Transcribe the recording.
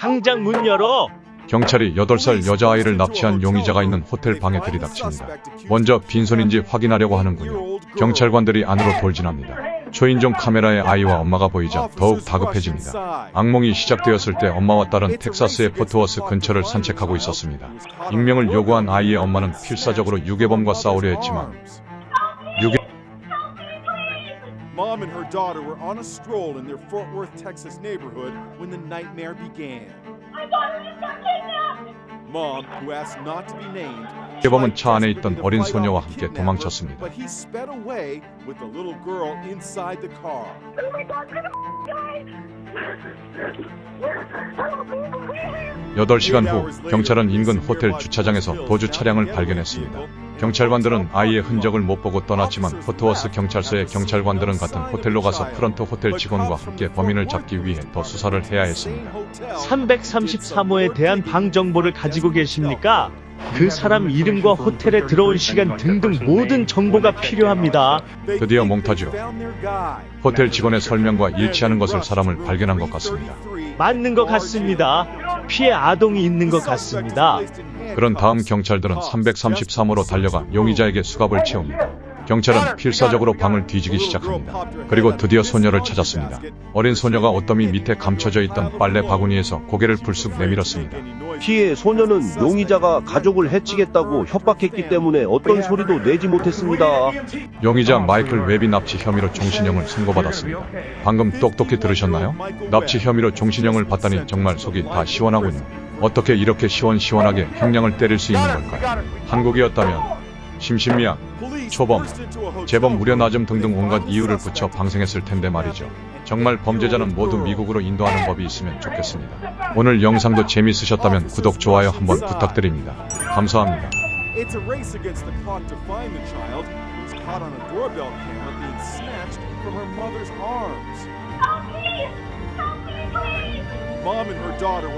당장 문 열어. 경찰이 8살 여자아이를 납치한 용의자가 있는 호텔 방에 들이닥칩니다. 먼저 빈손인지 확인하려고 하는군요. 경찰관들이 안으로 돌진합니다. 초인종 카메라에 아이와 엄마가 보이자 더욱 다급해집니다. 악몽이 시작되었을 때 엄마와 딸은 텍사스의 포트워스 근처를 산책하고 있었습니다. 익명을 요구한 아이의 엄마는 필사적으로 유괴범과 싸우려 했지만 Mom and her daughter were on a stroll in their Fort Worth, Texas neighborhood when the nightmare began. My daughter just got kidnapped! Mom, who asked not to be named, tried 차 안에 있던 어린 소녀와 함께 도망쳤습니다. But he sped away with the little girl inside the car. Oh my god, you're the guy! Hello, people, please! 8시간 후 경찰은 인근 호텔 주차장에서 도주 차량을 발견했습니다. 경찰관들은 아이의 흔적을 못 보고 떠났지만 포트워스 경찰서의 경찰관들은 같은 호텔로 가서 프런트 호텔 직원과 함께 범인을 잡기 위해 더 수사를 해야 했습니다. 333호에 대한 방 정보를 가지고 계십니까? 그 사람 이름과 호텔에 들어온 시간 등등 모든 정보가 필요합니다. 드디어 몽타주요. 호텔 직원의 설명과 일치하는 것을 사람을 발견한 것 같습니다. 맞는 것 같습니다. 피해 아동이 있는 것 같습니다. 그런 다음 경찰들은 333호로 달려가 용의자에게 수갑을 채웁니다. 경찰은 필사적으로 방을 뒤지기 시작합니다. 그리고 드디어 소녀를 찾았습니다. 어린 소녀가 옷더미 밑에 감춰져 있던 빨래 바구니에서 고개를 불쑥 내밀었습니다. 피해 소녀는 용의자가 가족을 해치겠다고 협박했기 때문에 어떤 소리도 내지 못했습니다. 용의자 마이클 웹이 납치 혐의로 종신형을 선고받았습니다. 방금 똑똑히 들으셨나요? 납치 혐의로 종신형을 받다니 정말 속이 다 시원하군요. 어떻게 이렇게 시원시원하게 형량을 때릴 수 있는 걸까요? 한국이었다면 심신미약, 초범, 재범 무려 낮음 등등 온갖 이유를 붙여 방생했을 텐데 말이죠. 정말 범죄자는 모두 미국으로 인도하는 법이 있으면 좋겠습니다. 오늘 영상도 재밌으셨다면 구독, 좋아요 한번 부탁드립니다. 감사합니다. It's a race against the clock to find the child who's caught on a doorbell camera being snatched from her mother's arms. Help me! Help me, please! Mom and her daughter were